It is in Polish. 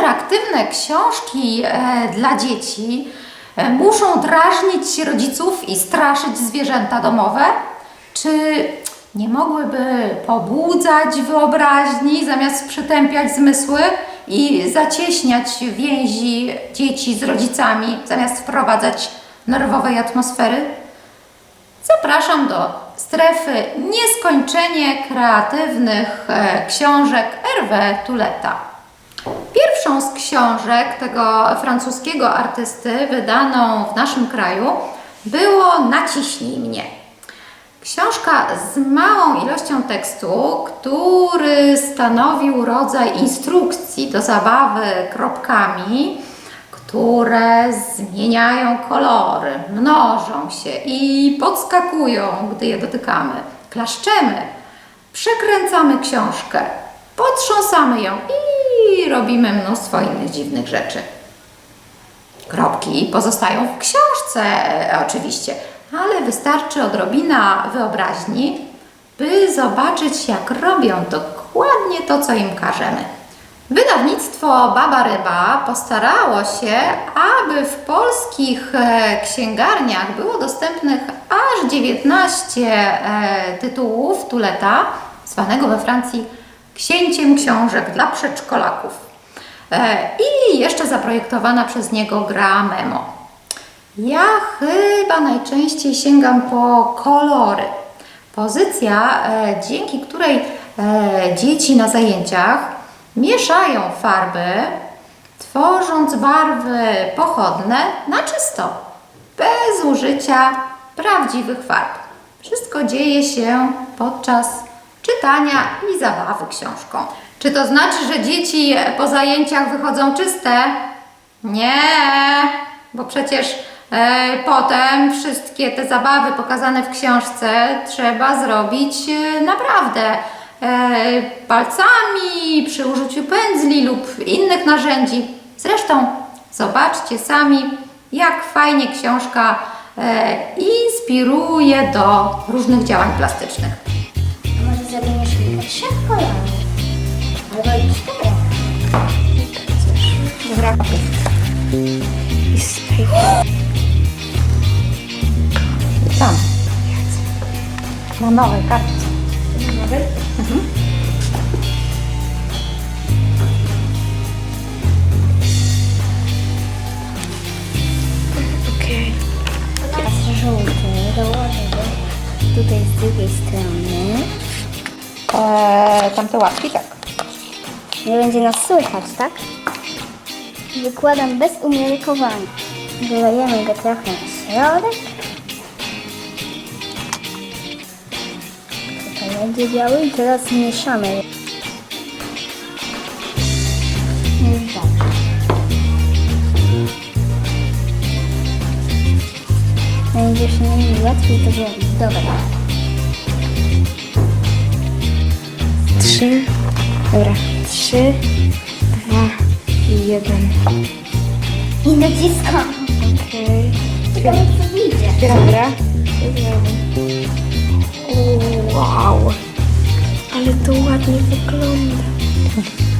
interaktywne książki e, dla dzieci e, muszą drażnić rodziców i straszyć zwierzęta domowe? Czy nie mogłyby pobudzać wyobraźni zamiast przytępiać zmysły i zacieśniać więzi dzieci z rodzicami zamiast wprowadzać nerwowej atmosfery? Zapraszam do strefy nieskończenie kreatywnych e, książek Hervé Tuleta. Pierwszą z książek tego francuskiego artysty, wydaną w naszym kraju, było Naciśnij mnie. Książka z małą ilością tekstu, który stanowił rodzaj instrukcji do zabawy kropkami, które zmieniają kolory, mnożą się i podskakują, gdy je dotykamy. Klaszczemy, przekręcamy książkę, potrząsamy ją i robimy mnóstwo innych dziwnych rzeczy. Kropki pozostają w książce, e, oczywiście, ale wystarczy odrobina wyobraźni, by zobaczyć, jak robią dokładnie to, co im każemy. Wydawnictwo Baba Ryba postarało się, aby w polskich e, księgarniach było dostępnych aż 19 e, tytułów Tuleta, zwanego we Francji księciem książek dla przedszkolaków. E, I jeszcze zaprojektowana przez niego gra Memo. Ja chyba najczęściej sięgam po kolory. Pozycja, e, dzięki której e, dzieci na zajęciach mieszają farby, tworząc barwy pochodne na czysto, bez użycia prawdziwych farb. Wszystko dzieje się podczas czytania i zabawy książką. Czy to znaczy, że dzieci po zajęciach wychodzą czyste? Nie, bo przecież e, potem wszystkie te zabawy pokazane w książce trzeba zrobić e, naprawdę e, palcami, przy użyciu pędzli lub innych narzędzi. Zresztą zobaczcie sami, jak fajnie książka inspiruje do różnych działań plastycznych. Spray. Tam. Na nowej kartce. Okej. Teraz żółty dołożymy tutaj z drugiej strony. Eee, tamte łapki, tak. Nie będzie nas słychać, tak? Wykładam bez umiarkowania. Wylejemy go trochę na środek. Tutaj będzie biały i teraz mieszamy. Już dobrze. Będzie przynajmniej łatwiej to zrobić. Dobra. Trzy. Dobra. Trzy, dwa i jeden. I naciskam. Okej. Ciekawe co wyjdzie. Dobra. Wow. Ale to ładnie wygląda.